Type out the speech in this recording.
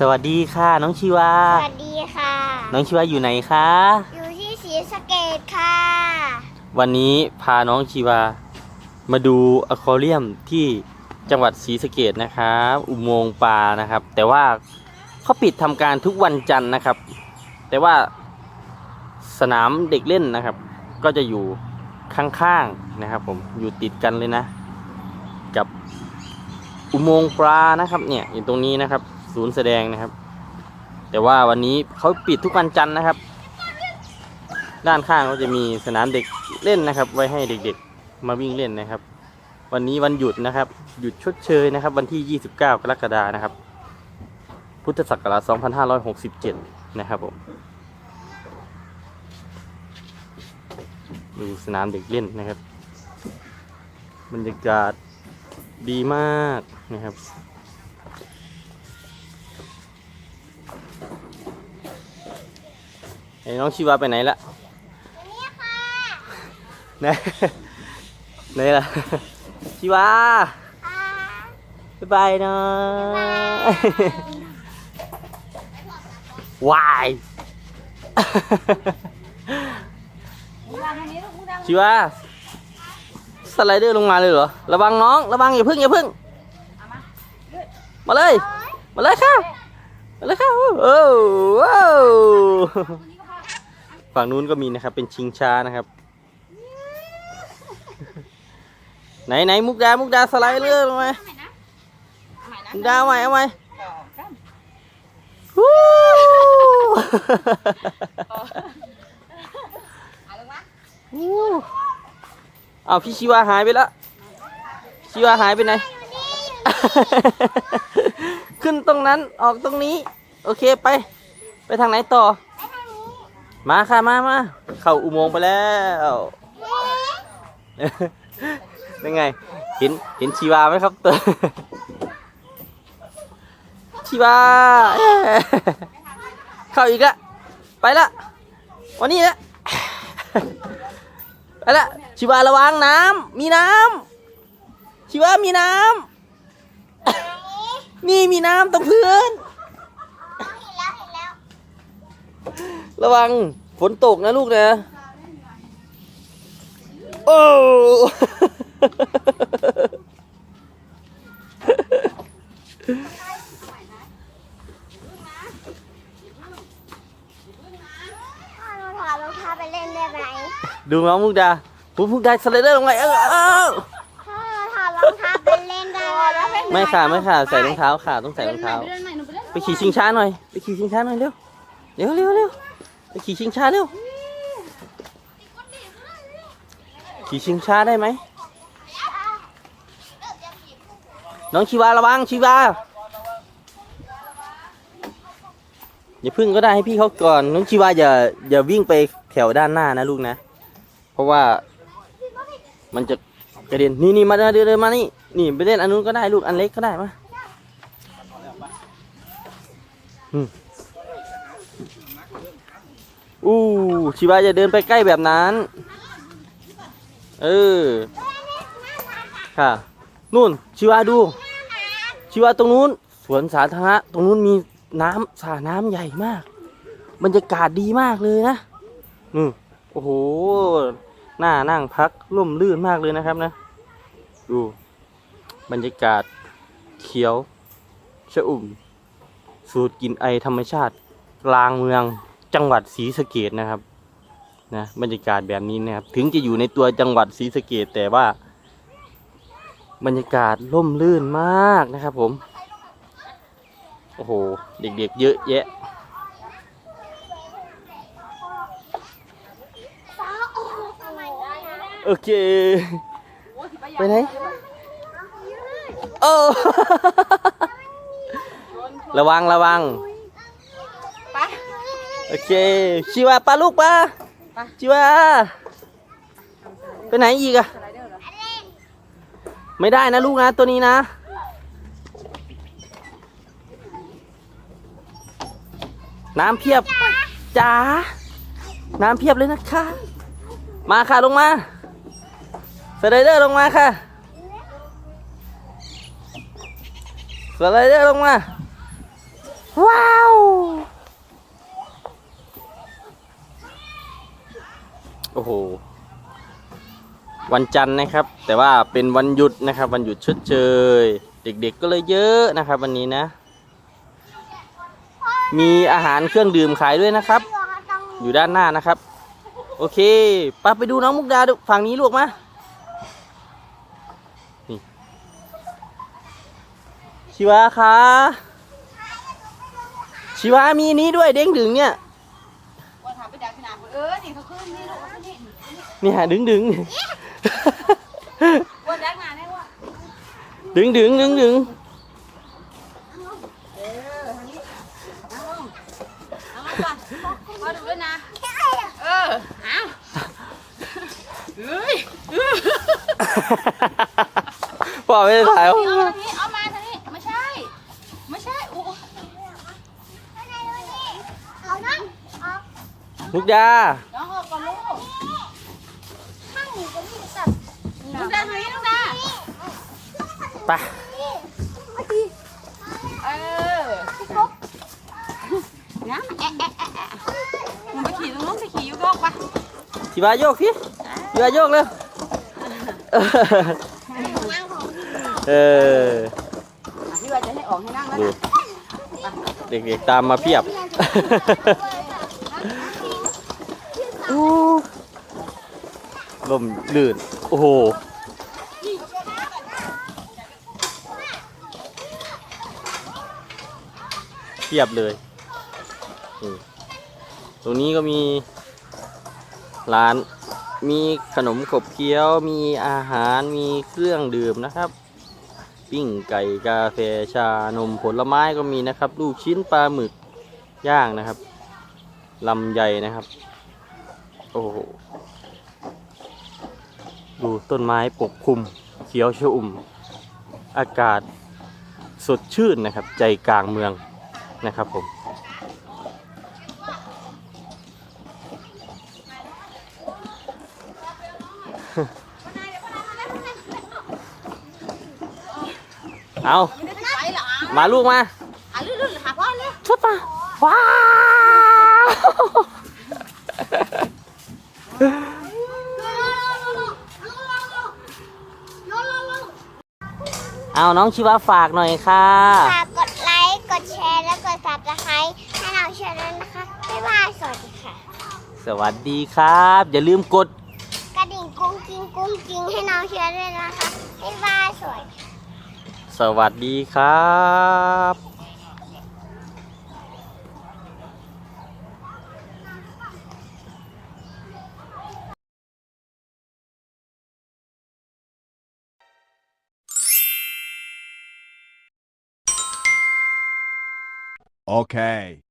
สวัสดีค่ะ น้องชีวา สวัสดีค่ะ น้องชีวาอยู่ไหนคะ อยู่ที่ศรีสะเกดค่ะ วันนี้พาน้องชีวา มาดูอควาเรียมที่จังหวัดศรีสะเกดนะครับอุโมงค์ปลานะครับ แต่ว่าเขาปิดทำการทุกวันจันทร์นะครับ แต่ว่าสนามเด็กเล่นนะครับ ก็จะอยู่ข้างๆนะครับ ผมอยู่ติดกันเลยนะ กับอุโมงค์ปลานะครับ เนี่ยอยู่ตรงนี้นะครับ ศูนย์แสดงนะครับ แต่ว่าวันนี้เขาปิดทุกวันจันทร์นะครับ ด้านข้างก็จะมีสนามเด็กเล่นนะครับ ไว้ให้เด็กๆมาวิ่งเล่นนะครับ วันนี้วันหยุดนะครับ หยุดชดเชยนะครับ วันที่ 29 กรกฎานะครับ พุทธศักราช 2567 นะครับผมดูสนามเด็กเล่นนะครับ บรรยากาศดีมากนะครับ น้องชีวาไปไหนละนี่ค่ะไหนไหนล่ะชีวาค่ะบ๊ายบายนะวายชีวาสไลเดอร์ลงมาเลยเหรอ ระวังน้อง ระวังอย่าพึ่งอย่าพึ่ง มาเลย มาเลยค่ะ มาเลยค่ะ โอ้โห ฝั่งนู้นก็มีนะครับ เป็นชิงช้านะครับ ไหนไหนมุกดา มุกดาสไลเดอร์ลงมามุกดาเอาใหม่เอาใหม่วู้วู้เอาพี่ชีวาหายไปแล้วชีวาหายไปไหน ขึ้นตรงนั้นออกตรงนี้ โอเคไป ไปทางไหนต่อ มาค่ะมามาเข้าอุโมงค์ไปแล้วเป็นไง เห็นเห็นชีวาไหมครับตัวชีวา เข้าอีกละไปละวันนี้ละไปละชีวาระวังน้ำมีน้ำชีวามีน้ำนี่มีน้ำตรงพื้น เห็นแล้วเห็นแล้ว ระวังฝนตกนะลูกนะ โอ้ พ่อหนูถอดรองเท้าไปเล่นได้ไหมดูน้องมุกดาปุ๊บมุกดาสไลเดอร์ลงไปเออเออพ่อหนูถอดรองเท้าไปเล่นได้ไหมไม่ค่ะไม่ค่ะใส่รองเท้าค่ะต้องใส่รองเท้า ไปเดินใหม่หนูไปเดินไปขี่ชิงช้าหน่อย ไปขี่ชิงช้าหน่อยเร็ว เร็วเร็วเร็วไป ขี่ชิงช้าเร็ว ขี่ชิงช้าได้ไหม น้องชีวาระวังชีวา อย่าพึ่งก็ได้ให้พี่เขาก่อน น้องชีวาอย่าอย่าวิ่งไปแถวด้านหน้านะลูกนะ เพราะว่ามันจะกระเด็นนี่นี่มาเดินเดินมานี่นี่ไปเล่นอันนู้นก็ได้ลูกอันเล็กก็ได้มาอู้ ชิวาจะเดินไปใกล้แบบนั้น เออ ค่ะ นู่น ชิวาดู ชิวาตรงนู้น สวนสาธารณะ ตรงนู้นมีน้ำสระน้ำใหญ่มาก บรรยากาศดีมากเลยนะอืมโอ้โห หน้านั่งพักร่มรื่นมากเลยนะครับนะ ดู บรรยากาศเขียวชะอุ่ม สูตรกินไอธรรมชาติ กลางเมือง จังหวัดศรีสะเกดนะครับนะบรรยากาศแบบนี้นะครับ ถึงจะอยู่ในตัวจังหวัดศรีสะเกดแต่ว่า บรรยากาศร่มรื่นมากนะครับ ผม โอ้โห เด็กๆ เยอะแยะโอเค ไปไหนโอ้ระวังระวัง โอเค ชิวาปลาลูกปลาไปชิวาไปไหนอีกอะสไลเดอร์เหรอไม่ได้นะลูกนะตัวนี้นะ น้ำเพียบจ้าน้ำเพียบเลยนะคะ มาค่ะลงมาสไลเดอร์ลงมาค่ะสไลเดอร์ลงมา ว้าว โห วันจันทร์นะครับ แต่ว่าเป็นวันหยุดนะครับ วันหยุดชดเชย เด็กๆก็เลยเยอะนะครับ วันนี้นะ มีอาหารเครื่องดื่มขายด้วยนะครับ อยู่ด้านหน้านะครับ โอเคป้าไปดูน้องมุกดาดูฝั่งนี้ลูกมานี่ชิวาคะชิวามีนี้ด้วยเด้งดึงเนี่ยว่าถามไปดักขนาดเออนี่เขาขึ้นนี่ลู นนี่นี่ฮะดึงดึงว่าดักงานได้ว่าดึงดึงดึงดึงเออทางนี้นั่งลงนั่งลงก่อนมาดูด้วยนะ เอออ้าวเฮ้ยพ่อไม่ได้ถ่ายเอาทางนี้เอามาทางนี้ ไม่ใช่ ไม่ใช่โอ้เอานั่งเอามุกดา น้องออกก่อนลูก ข้างหนูก็มีสัตว์ ลูกดาทางนี้ลูกดา ไปเออนะแอะแอะแอะแอะมึงไปขี่ตรงนู้นไปขี่ยุกโลกปะชิวาโยกสิชิวาโยกเร็วเอออะพี่ว่าจะให้ออกให้นั่งแล้วดูนะเด็กๆตามมาเพียบอู้ลมลื่น โอ้โห เทียบเลย ตรงนี้ก็มีร้านมีขนมขบเคี้ยว มีอาหาร มีเครื่องดื่มนะครับ ปิ้งไก่กาแฟชานมผลไม้ก็มีนะครับ ลูกชิ้นปลาหมึกย่างนะครับลำไยนะครับ โอ้โห ดูต้นไม้ปกคลุม เขียวชอุ่ม อากาศสดชื่นนะครับ ใจกลางเมือง นะครับผมเอาไม่ได้ไปเหรอมาลูกมาอะลื่นๆหาพ่อเลยชุดมาว้าวเอาน้องชิวาฝากหน่อยค่ะ ค่ะ สวัสดีครับ อย่าลืมกด กระดิ่งกุ้งกิ้งกุ้งกิ้งให้น้องเชียร์ด้วยนะคะบ๊ายบายสวัสดีสวัสดีครับ Okay.